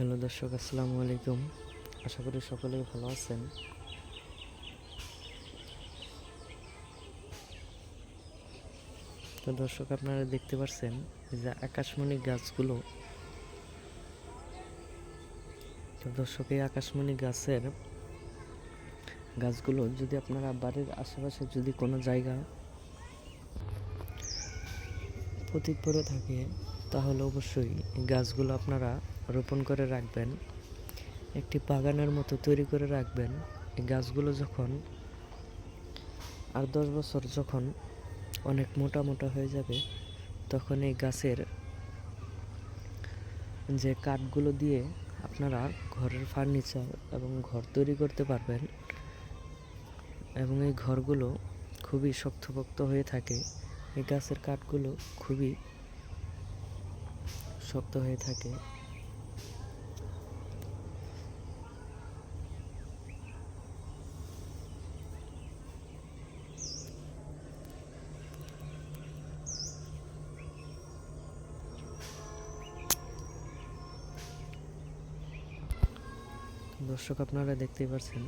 Hello দর্শক, আসসালামু আলাইকুম। আশা করি সকলেই ভালো আছেন। তো দর্শক, আপনারা দেখতে পাচ্ছেন যে আকাশমণি গাছগুলো, তো দর্শক, এই আকাশমণি গাছের গাছগুলো যদি আপনারা বাড়ির আশেপাশে যদি কোনো জায়গা পতিত পড়ে থাকে, তাহলে অবশ্যই গাছগুলো আপনারা রোপণ করে রাখবেন, একটি বাগানের মতো তৈরি করে রাখবেন। এই গাছগুলো যখন আর দশ বছর যখন অনেক মোটা মোটা হয়ে যাবে, তখন এই গাছের যে কাঠগুলো দিয়ে আপনারা ঘরের ফার্নিচার এবং ঘর তৈরি করতে পারবেন এবং এই ঘরগুলো খুবই শক্তপোক্ত হয়ে থাকে, এই গাছের কাঠগুলো খুবই শক্ত হয়ে থাকে। দর্শক আপনারা দেখতেই পাচ্ছেন